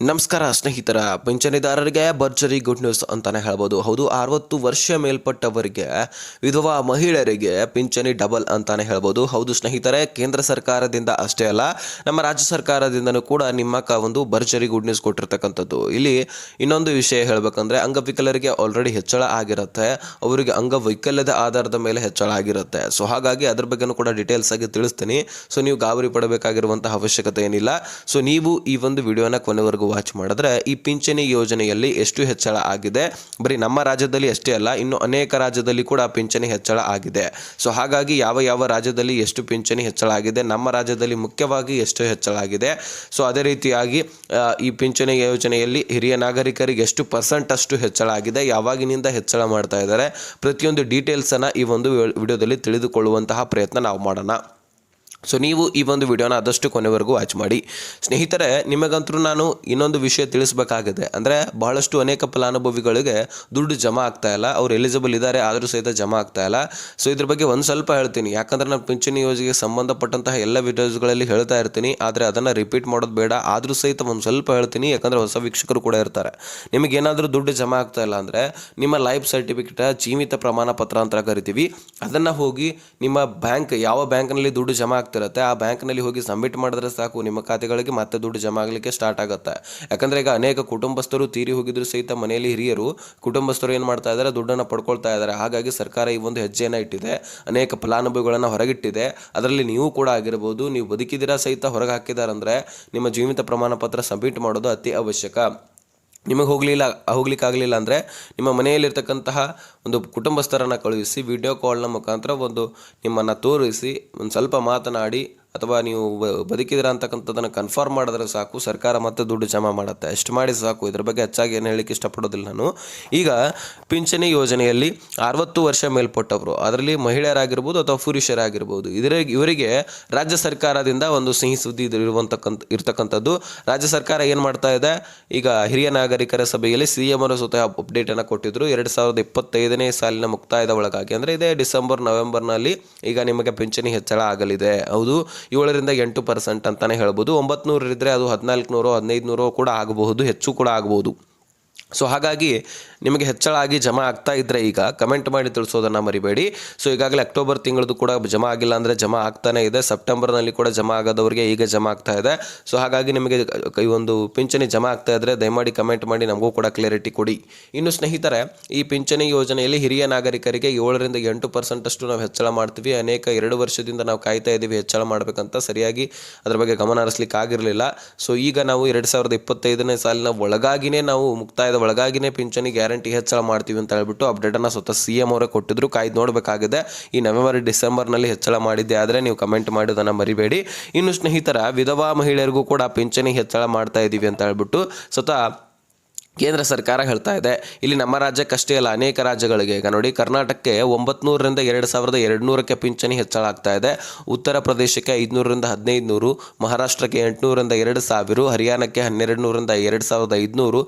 ನಮಸ್ಕಾರ ಸ್ನೇಹಿತರ ಪಿಂಚಣಿದಾರರಿಗೆ ಭರ್ಜರಿ ಗುಡ್ ನ್ಯೂಸ್ ಅಂತಾನೆ ಹೇಳ್ಬೋದು. ಹೌದು, ಅರವತ್ತು ವರ್ಷ ಮೇಲ್ಪಟ್ಟವರಿಗೆ, ವಿಧವಾ ಮಹಿಳೆಯರಿಗೆ ಪಿಂಚಣಿ ಡಬಲ್ ಅಂತಾನೆ ಹೇಳ್ಬೋದು. ಹೌದು ಸ್ನೇಹಿತರೆ, ಕೇಂದ್ರ ಸರ್ಕಾರದಿಂದ ಅಷ್ಟೇ ಅಲ್ಲ, ನಮ್ಮ ರಾಜ್ಯ ಸರ್ಕಾರದಿಂದನೂ ಕೂಡ ನಿಮ್ಮ ಒಂದು ಭರ್ಜರಿ ಗುಡ್ ನ್ಯೂಸ್ ಕೊಟ್ಟಿರ್ತಕ್ಕಂಥದ್ದು. ಇಲ್ಲಿ ಇನ್ನೊಂದು ವಿಷಯ ಹೇಳಬೇಕಂದ್ರೆ, ಅಂಗವಿಕಲರಿಗೆ ಆಲ್ರೆಡಿ ಹೆಚ್ಚಳ ಆಗಿರುತ್ತೆ. ಅವರಿಗೆ ಅಂಗವೈಕಲ್ಯದ ಆಧಾರದ ಮೇಲೆ ಹೆಚ್ಚಳ ಆಗಿರುತ್ತೆ. ಸೊ ಹಾಗಾಗಿ ಅದ್ರ ಬಗ್ಗೆನೂ ಕೂಡ ಡೀಟೇಲ್ಸ್ ಆಗಿ ತಿಳಿಸ್ತೀನಿ. ಸೊ ನೀವು ಗಾಬರಿ ಪಡಬೇಕಾಗಿರುವಂತಹ ಅವಶ್ಯಕತೆ ಏನಿಲ್ಲ. ಸೊ ನೀವು ಈ ಒಂದು ವಿಡಿಯೋನ ಕೊನೆವರೆಗೂ ವಾಚ್ ಮಾಡಿದ್ರೆ ಈ ಪಿಂಚಣಿ ಯೋಜನೆಯಲ್ಲಿ ಎಷ್ಟು ಹೆಚ್ಚಳ ಆಗಿದೆ? ಬರೀ ನಮ್ಮ ರಾಜ್ಯದಲ್ಲಿ ಅಷ್ಟೇ ಅಲ್ಲ, ಇನ್ನು ಅನೇಕ ರಾಜ್ಯದಲ್ಲಿ ಕೂಡ ಪಿಂಚಣಿ ಹೆಚ್ಚಳ ಆಗಿದೆ. ಸೊ ಹಾಗಾಗಿ ಯಾವ ಯಾವ ರಾಜ್ಯದಲ್ಲಿ ಎಷ್ಟು ಪಿಂಚಣಿ ಹೆಚ್ಚಳ ಆಗಿದೆ, ನಮ್ಮ ರಾಜ್ಯದಲ್ಲಿ ಮುಖ್ಯವಾಗಿ ಎಷ್ಟು ಹೆಚ್ಚಳ ಆಗಿದೆ? ಸೊ ಅದೇ ರೀತಿಯಾಗಿ ಈ ಪಿಂಚಣಿ ಯೋಜನೆಯಲ್ಲಿ ಹಿರಿಯ ನಾಗರಿಕರಿಗೆ ಎಷ್ಟು ಪರ್ಸೆಂಟ್ ಅಷ್ಟು ಹೆಚ್ಚಳ ಆಗಿದೆ, ಯಾವಾಗಿನಿಂದ ಹೆಚ್ಚಳ ಮಾಡ್ತಾ ಇದ್ದಾರೆ? ಪ್ರತಿಯೊಂದು ಡೀಟೇಲ್ಸನ್ನು ಈ ಒಂದು ವಿಡಿಯೋದಲ್ಲಿ ತಿಳಿದುಕೊಳ್ಳುವಂತಹ ಪ್ರಯತ್ನ ನಾವು ಮಾಡೋಣ. ಸೊ ನೀವು ಈ ಒಂದು ವಿಡಿಯೋನ ಆದಷ್ಟು ಕೊನೆವರೆಗೂ ವಾಚ್ ಮಾಡಿ. ಸ್ನೇಹಿತರೆ ನಿಮಗಂತರೂ ನಾನು ಇನ್ನೊಂದು ವಿಷಯ ತಿಳಿಸಬೇಕಾಗಿದೆ. ಅಂದರೆ, ಬಹಳಷ್ಟು ಅನೇಕ ಫಲಾನುಭವಿಗಳಿಗೆ ದುಡ್ಡು ಜಮಾ ಆಗ್ತಾ ಇಲ್ಲ. ಅವ್ರು ಎಲಿಜಿಬಲ್ ಇದ್ದಾರೆ ಆದರೂ ಸಹಿತ ಜಮಾ ಆಗ್ತಾ ಇಲ್ಲ. ಸೊ ಇದ್ರ ಬಗ್ಗೆ ಒಂದು ಸ್ವಲ್ಪ ಹೇಳ್ತೀನಿ. ಯಾಕಂದ್ರೆ, ನಾನು ಪಿಂಚಣಿ ಯೋಜನೆಗೆ ಸಂಬಂಧಪಟ್ಟಂತಹ ಎಲ್ಲ ವಿಡಿಯೋಸ್ಗಳಲ್ಲಿ ಹೇಳ್ತಾ ಇರ್ತೀನಿ. ಆದರೆ, ಅದನ್ನು ರಿಪೀಟ್ ಮಾಡೋದು ಬೇಡ. ಆದರೂ ಸಹಿತ ಒಂದು ಸ್ವಲ್ಪ ಹೇಳ್ತೀನಿ. ಯಾಕಂದರೆ, ಹೊಸ ವೀಕ್ಷಕರು ಕೂಡ ಇರ್ತಾರೆ. ನಿಮಗೇನಾದರೂ ದುಡ್ಡು ಜಮಾ ಆಗ್ತಾ ಇಲ್ಲ ಅಂದರೆ, ನಿಮ್ಮ ಲೈಫ್ ಸರ್ಟಿಫಿಕೇಟ್ ಜೀವಿತ ಪ್ರಮಾಣ ಪತ್ರ ಅಂತ ಕರಿತೀವಿ. ಅದನ್ನು ಹೋಗಿ ನಿಮ್ಮ ಬ್ಯಾಂಕ್ ಯಾವ ಬ್ಯಾಂಕ್ನಲ್ಲಿ ದುಡ್ಡು ಜಮಾ ಆಗ್ತಿರುತ್ತೆ. ಆ ಬ್ಯಾಂಕ್ನಲ್ಲಿ ಹೋಗಿ ಸಬ್ಮಿಟ್ ಮಾಡಿದ್ರೆ ಸಾಕು, ನಿಮ್ಮ ಖಾತೆಗಳಿಗೆ ಮತ್ತೆ ದುಡ್ಡು ಜಮಾ ಆಗಲಿಕ್ಕೆ ಸ್ಟಾರ್ಟ್ ಆಗುತ್ತೆ. ಯಾಕಂದರೆ ಈಗ ಅನೇಕ ಕುಟುಂಬಸ್ಥರು ತೀರಿ ಹೋಗಿದ್ರು ಸಹಿತ ಮನೆಯಲ್ಲಿ ಹಿರಿಯರು, ಕುಟುಂಬಸ್ಥರು ಏನು ಮಾಡ್ತಾ ಇದ್ದಾರೆ ದುಡ್ಡನ್ನು ಪಡ್ಕೊಳ್ತಾ ಇದ್ದಾರೆ ಹಾಗಾಗಿ ಸರ್ಕಾರ ಈ ಒಂದು ಹೆಜ್ಜೆಯನ್ನು ಇಟ್ಟಿದೆ. ಅನೇಕ ಫಲಾನುಭವಿಗಳನ್ನು ಹೊರಗಿಟ್ಟಿದೆ. ಅದರಲ್ಲಿ ನೀವು ಕೂಡ ಆಗಿರ್ಬೋದು, ನೀವು ಬದುಕಿದಿರಾ ಸಹಿತ ಹೊರಗೆ ಹಾಕಿದಾರಂದ್ರೆ ನಿಮ್ಮ ಜೀವಿತ ಪ್ರಮಾಣ ಪತ್ರ ಸಬ್ಮಿಟ್ ಮಾಡೋದು ಅತಿ ಅವಶ್ಯಕ. ನಿಮಗೆ ಹೋಗಲಿಲ್ಲ, ಹೋಗ್ಲಿಕ್ಕಾಗಲಿಲ್ಲ ಅಂದರೆ ನಿಮ್ಮ ಮನೆಯಲ್ಲಿರ್ತಕ್ಕಂತಹ ಒಂದು ಕುಟುಂಬಸ್ಥರನ್ನು ಕಳುಹಿಸಿ ವಿಡಿಯೋ ಕಾಲ್ನ ಮುಖಾಂತರ ಒಂದು ನಿಮ್ಮನ್ನು ತೋರಿಸಿ, ಒಂದು ಸ್ವಲ್ಪ ಮಾತನಾಡಿ ಅಥವಾ ನೀವು ಬ- ಬದುಕಿದ್ದೀರಾ ಅಂತಕ್ಕಂಥದ್ದನ್ನು ಕನ್ಫರ್ಮ್ ಮಾಡಿದ್ರೆ ಸಾಕು, ಸರ್ಕಾರ ಮತ್ತೆ ದುಡ್ಡು ಜಮಾ ಮಾಡುತ್ತೆ. ಅಷ್ಟು ಮಾಡಿ ಸಾಕು. ಇದ್ರ ಬಗ್ಗೆ ಹೆಚ್ಚಾಗಿ ಏನು ಹೇಳಲಿಕ್ಕೆ ಇಷ್ಟಪಡೋದಿಲ್ಲ ನಾನು. ಈಗ ಪಿಂಚಣಿ ಯೋಜನೆಯಲ್ಲಿ ಅರವತ್ತು ವರ್ಷ ಮೇಲ್ಪಟ್ಟವರು. ಅದರಲ್ಲಿ ಮಹಿಳೆಯರಾಗಿರ್ಬೋದು ಅಥವಾ ಪುರುಷರಾಗಿರ್ಬೋದು. ಇದರ, ಇವರಿಗೆ ರಾಜ್ಯ ಸರ್ಕಾರದಿಂದ ಒಂದು ಸಿಹಿ ಸುದ್ದಿ ಇರುವಂತಕ್ಕಂಥ, ಇರ್ತಕ್ಕಂಥದ್ದು. ರಾಜ್ಯ ಸರ್ಕಾರ ಏನು ಮಾಡ್ತಾ ಇದೆ? ಈಗ ಹಿರಿಯ ನಾಗರಿಕರ ಸಭೆಯಲ್ಲಿ ಸಿ ಎಂ ಅವರು ಸ್ವತಃ ಅಪ್ಡೇಟನ್ನು ಕೊಟ್ಟಿದ್ರು. ಎರಡು ಸಾವಿರದ ಇಪ್ಪತ್ತೈದನೇ ಸಾಲಿನ ಮುಕ್ತಾಯದ ಒಳಗಾಗಿ. ಅಂದರೆ ಇದೇ ಡಿಸೆಂಬರ್, ನವೆಂಬರ್ನಲ್ಲಿ ಈಗ ನಿಮಗೆ ಪಿಂಚಣಿ ಹೆಚ್ಚಳ ಆಗಲಿದೆ. ಹೌದು. ಏಳರಿಂದ ಎಂಟು ಪರ್ಸೆಂಟ್ ಅಂತಲೇ ಹೇಳ್ಬೋದು. ಒಂಬತ್ತು ಇದ್ದರೆ ಅದು ಹದಿನಾಲ್ಕು ನೂರು ಹದಿನೈದು ನೂರು ಕೂಡ ಆಗಬಹುದು, ಹೆಚ್ಚು ಕೂಡ ಆಗಬಹುದು. ಸೊ ಹಾಗಾಗಿ ನಿಮಗೆ ಹೆಚ್ಚಳ ಆಗಿ ಜಮಾ ಆಗ್ತಾ ಇದ್ದರೆ ಈಗ ಕಮೆಂಟ್ ಮಾಡಿ ತಿಳಿಸೋದನ್ನು ಮರಿಬೇಡಿ. ಸೊ ಈಗಾಗಲೇ ಅಕ್ಟೋಬರ್ ತಿಂಗಳದ್ದು ಕೂಡ ಜಮಾ ಆಗಿಲ್ಲ ಅಂದರೆ ಜಮಾ ಆಗ್ತಾನೆ ಇದೆ. ಸೆಪ್ಟೆಂಬರ್ನಲ್ಲಿ ಕೂಡ ಜಮಾ ಆಗೋದವರಿಗೆ ಈಗ ಜಮಾ ಆಗ್ತಾ ಇದೆ. ಸೊ ಹಾಗಾಗಿ ನಿಮಗೆ ಈ ಒಂದು ಪಿಂಚಣಿ ಜಮಾ ಆಗ್ತಾ ಇದ್ದರೆ ದಯಮಾಡಿ ಕಮೆಂಟ್ ಮಾಡಿ ನಮಗೂ ಕೂಡ ಕ್ಲಿಯರಿಟಿ ಕೊಡಿ. ಇನ್ನು ಸ್ನೇಹಿತರೆ, ಈ ಪಿಂಚಣಿ ಯೋಜನೆಯಲ್ಲಿ ಹಿರಿಯ ನಾಗರಿಕರಿಗೆ ಏಳರಿಂದ ಎಂಟು ಪರ್ಸೆಂಟಷ್ಟು ನಾವು ಹೆಚ್ಚಳ ಮಾಡ್ತೀವಿ. ಅನೇಕ ಎರಡು ವರ್ಷದಿಂದ ನಾವು ಕಾಯ್ತಾ ಇದ್ದೀವಿ ಹೆಚ್ಚಳ ಮಾಡಬೇಕಂತ. ಸರಿಯಾಗಿ ಅದರ ಬಗ್ಗೆ ಗಮನ ಹರಿಸ್ಲಿಕ್ಕೆ ಆಗಿರಲಿಲ್ಲ ಸೊ ಈಗ ನಾವು ಎರಡು ಸಾವಿರದ ಇಪ್ಪತ್ತೈದನೇ ಸಾಲಿನ ಒಳಗಾಗಿನೇ ನಾವು ಮುಕ್ತಾಯದ ಒಳಗಾಗಿನೇ ಪಿಂಚಣಿ ಗ್ಯಾರಂಟಿ ಹೆಚ್ಚಳ ಮಾಡ್ತೀವಿ ಅಂತ ಹೇಳ್ಬಿಟ್ಟು ಅಪ್ಡೇಟನ್ನು ಸ್ವತಃ ಸಿ ಎಂ ಅವರೇ ಕೊಟ್ಟಿದ್ರು. ಕಾಯ್ದು ನೋಡಬೇಕಾಗಿದೆ. ಈ ನವೆಂಬರ್, ಡಿಸೆಂಬರ್ನಲ್ಲಿ ಹೆಚ್ಚಳ ಮಾಡಿದ್ದೆ ಆದರೆ ನೀವು ಕಮೆಂಟ್ ಮಾಡೋದನ್ನು ಮರಿಬೇಡಿ. ಇನ್ನು ಸ್ನೇಹಿತರ ವಿಧವಾ ಮಹಿಳೆಯರಿಗೂ ಕೂಡ ಪಿಂಚಣಿ ಹೆಚ್ಚಳ ಮಾಡ್ತಾ ಇದ್ದೀವಿ ಅಂತ ಹೇಳ್ಬಿಟ್ಟು ಸ್ವತಃ ಕೇಂದ್ರ ಸರ್ಕಾರ ಹೇಳ್ತಾ ಇದೆ. ಇಲ್ಲಿ ನಮ್ಮ ರಾಜ್ಯಕ್ಕಷ್ಟೇ ಅಲ್ಲ, ಅನೇಕ ರಾಜ್ಯಗಳಿಗೆ. ಈಗ ನೋಡಿ, ಕರ್ನಾಟಕಕ್ಕೆ ಒಂಬತ್ನೂರರಿಂದ ಎರಡು ಸಾವಿರದ ಎರಡು ನೂರಕ್ಕೆ ಪಿಂಚಣಿ ಹೆಚ್ಚಳ ಆಗ್ತಾ ಇದೆ. ಉತ್ತರ ಪ್ರದೇಶಕ್ಕೆ ಐದುನೂರರಿಂದ ಹದಿನೈದು ನೂರು ಮಹಾರಾಷ್ಟ್ರಕ್ಕೆ ಎಂಟುನೂರರಿಂದ ಎರಡು ಸಾವಿರ, ಹರಿಯಾಣಕ್ಕೆ ಹನ್ನೆರಡು ನೂರರಿಂದ ಎರಡು ಸಾವಿರದ ಐದುನೂರು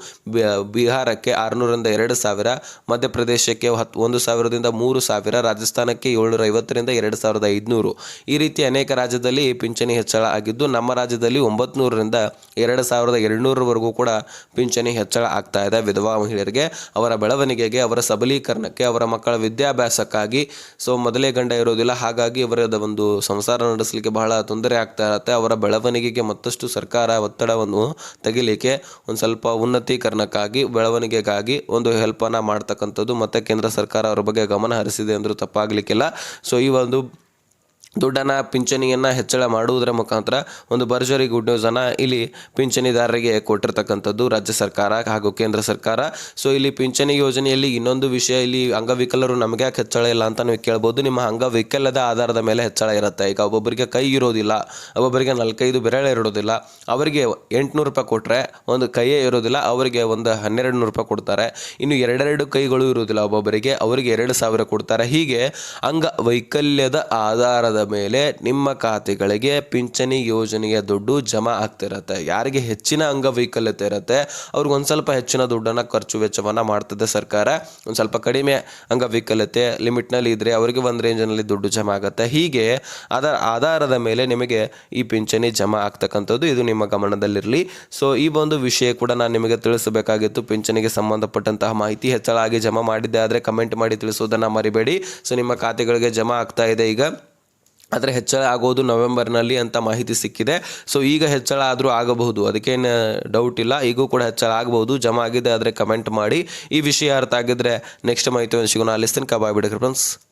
ಬಿಹಾರಕ್ಕೆ ಆರುನೂರರಿಂದ ಎರಡು ಸಾವಿರ, ಮಧ್ಯಪ್ರದೇಶಕ್ಕೆ ಹತ್ತು ಒಂದು ಸಾವಿರದಿಂದ ಮೂರು ಸಾವಿರ, ರಾಜಸ್ಥಾನಕ್ಕೆ ಏಳ್ನೂರ ಐವತ್ತರಿಂದ ಎರಡು ಸಾವಿರದ ಐದುನೂರು. ಈ ರೀತಿ ಅನೇಕ ರಾಜ್ಯದಲ್ಲಿ ಪಿಂಚಣಿ ಹೆಚ್ಚಳ ಆಗಿದ್ದು, ನಮ್ಮ ರಾಜ್ಯದಲ್ಲಿ ಒಂಬತ್ನೂರರಿಂದ ಎರಡು ಸಾವಿರದ ಎರಡುನೂರವರೆಗೂ ಕೂಡ ಪಿಂಚಣಿ ಹೆಚ್ಚಳ ಆಗ್ತಾ ಇದೆ. ವಿಧವಾ ಮಹಿಳೆಯರಿಗೆ, ಅವರ ಬೆಳವಣಿಗೆಗೆ, ಅವರ ಸಬಲೀಕರಣಕ್ಕೆ, ಅವರ ಮಕ್ಕಳ ವಿದ್ಯಾಭ್ಯಾಸಕ್ಕಾಗಿ. ಸೊ ಮೊದಲೇ ಗಂಡ ಇರೋದಿಲ್ಲ. ಹಾಗಾಗಿ ಅವರದ ಒಂದು ಸಂಸಾರ ನಡೆಸಲಿಕ್ಕೆ ಬಹಳ ತೊಂದರೆ ಆಗ್ತಾ ಇರುತ್ತೆ. ಅವರ ಬೆಳವಣಿಗೆಗೆ ಮತ್ತಷ್ಟು ಸರ್ಕಾರ ಒತ್ತಡವನ್ನು ತೆಗಿಲಿಕ್ಕೆ ಒಂದು ಸ್ವಲ್ಪ ಉನ್ನತೀಕರಣಕ್ಕಾಗಿ, ಬೆಳವಣಿಗೆಗಾಗಿ ಒಂದು ಹೆಲ್ಪನ್ನು ಮಾಡ್ತಕ್ಕಂಥದ್ದು ಮತ್ತು ಕೇಂದ್ರ ಸರ್ಕಾರ ಅವರ ಬಗ್ಗೆ ಗಮನ ಹರಿಸಿದೆ ಅಂದರೂ ತಪ್ಪಾಗಲಿಕ್ಕಿಲ್ಲ. ಸೊ ಈ ಒಂದು ದುಡ್ಡನ್ನು ಪಿಂಚಣಿಯನ್ನು ಹೆಚ್ಚಳ ಮಾಡುವುದರ ಮುಖಾಂತರ ಒಂದು ಭರ್ಜರಿ ಗುಡ್ ನ್ಯೂಸನ್ನು ಇಲ್ಲಿ ಪಿಂಚಣಿದಾರರಿಗೆ ಕೊಟ್ಟಿರ್ತಕ್ಕಂಥದ್ದು ರಾಜ್ಯ ಸರ್ಕಾರ ಹಾಗೂ ಕೇಂದ್ರ ಸರ್ಕಾರ. ಸೊ ಇಲ್ಲಿ ಪಿಂಚಣಿ ಯೋಜನೆಯಲ್ಲಿ ಇನ್ನೊಂದು ವಿಷಯ ಇಲ್ಲಿ ಅಂಗವಿಕಲರು ನಮಗೆ ಯಾಕೆ ಹೆಚ್ಚಳ ಇಲ್ಲ ಅಂತ ನೀವು ಕೇಳ್ಬೋದು. ನಿಮ್ಮ ಅಂಗವೈಕಲ್ಯದ ಆಧಾರದ ಮೇಲೆ ಹೆಚ್ಚಳ ಇರುತ್ತೆ. ಈಗ ಒಬ್ಬೊಬ್ಬರಿಗೆ ಕೈ ಇರೋದಿಲ್ಲ ಒಬ್ಬೊಬ್ಬರಿಗೆ ನಾಲ್ಕೈದು ಬೆರಳೆ ಇರೋದಿಲ್ಲ, ಅವರಿಗೆ ಎಂಟುನೂರು ರೂಪಾಯಿ ಕೊಟ್ಟರೆ ಒಂದು ಕೈಯೇ ಇರೋದಿಲ್ಲ, ಅವರಿಗೆ ಒಂದು ಹನ್ನೆರಡು ನೂರು ರೂಪಾಯಿ ಕೊಡ್ತಾರೆ. ಇನ್ನು ಎರಡೆರಡು ಕೈಗಳು ಇರೋದಿಲ್ಲ ಒಬ್ಬೊಬ್ಬರಿಗೆ, ಅವರಿಗೆ ಎರಡು ಸಾವಿರ ಕೊಡ್ತಾರೆ. ಹೀಗೆ ಅಂಗವೈಕಲ್ಯದ ಆಧಾರದ ಮೇಲೆ ನಿಮ್ಮ ಖಾತೆಗಳಿಗೆ ಪಿಂಚಣಿ ಯೋಜನೆಯ ದುಡ್ಡು ಜಮಾ ಆಗ್ತಿರತ್ತೆ. ಯಾರಿಗೆ ಹೆಚ್ಚಿನ ಅಂಗವೈಕಲ್ಯತೆ ಇರುತ್ತೆ, ಅವ್ರಿಗೆ ಒಂದು ಸ್ವಲ್ಪ ಹೆಚ್ಚಿನ ದುಡ್ಡನ್ನು ಖರ್ಚು ವೆಚ್ಚವನ್ನು ಮಾಡ್ತದೆ ಸರ್ಕಾರ. ಒಂದು ಸ್ವಲ್ಪ ಕಡಿಮೆ ಅಂಗವೈಕಲ್ಯತೆ ಲಿಮಿಟ್ನಲ್ಲಿ ಇದ್ದರೆ ಅವರಿಗೆ ಒಂದು ರೇಂಜ್ನಲ್ಲಿ ದುಡ್ಡು ಜಮಾ ಆಗುತ್ತೆ. ಹೀಗೆ ಅದರ ಆಧಾರದ ಮೇಲೆ ನಿಮಗೆ ಈ ಪಿಂಚಣಿ ಜಮಾ ಆಗ್ತಕ್ಕಂಥದ್ದು ಇದು ನಿಮ್ಮ ಗಮನದಲ್ಲಿರಲಿ. ಸೊ, ಈ ಒಂದು ವಿಷಯ ಕೂಡ ನಾನು ನಿಮಗೆ ತಿಳಿಸಬೇಕಾಗಿತ್ತು. ಪಿಂಚಣಿಗೆ ಸಂಬಂಧಪಟ್ಟಂತಹ ಮಾಹಿತಿ ಹೆಚ್ಚಳ ಆಗಿ ಜಮಾ ಮಾಡಿದ್ದೆ ಆದರೆ ಕಮೆಂಟ್ ಮಾಡಿ ತಿಳಿಸೋದನ್ನು ಮರಿಬೇಡಿ. ಸೊ, ನಿಮ್ಮ ಖಾತೆಗಳಿಗೆ ಜಮಾ ಆಗ್ತಾ ಇದೆ ಈಗ. ಆದರೆ ಹೆಚ್ಚಳ ಆಗೋದು ನವೆಂಬರ್ನಲ್ಲಿ ಅಂತ ಮಾಹಿತಿ ಸಿಕ್ಕಿದೆ. ಸೊ ಈಗ ಹೆಚ್ಚಳ ಆದರೂ ಆಗಬಹುದು. ಅದಕ್ಕೇನು ಡೌಟ್ ಇಲ್ಲ. ಈಗೂ ಕೂಡ ಹೆಚ್ಚಳ ಆಗಬಹುದು. ಜಮಾ ಆಗಿದೆ ಆದರೆ ಕಮೆಂಟ್ ಮಾಡಿ. ಈ ವಿಷಯ ಅರ್ಥ ಆಗಿದ್ರೆ ನೆಕ್ಸ್ಟ್ ಮಾಹಿತಿ ಸಿಗೋಣ ಅಲ್ಲಿಸ್ತೀನಿ. ಕಬಾಯ್ ಬಿಡಿ ಫ್ರೆಂಡ್ಸ್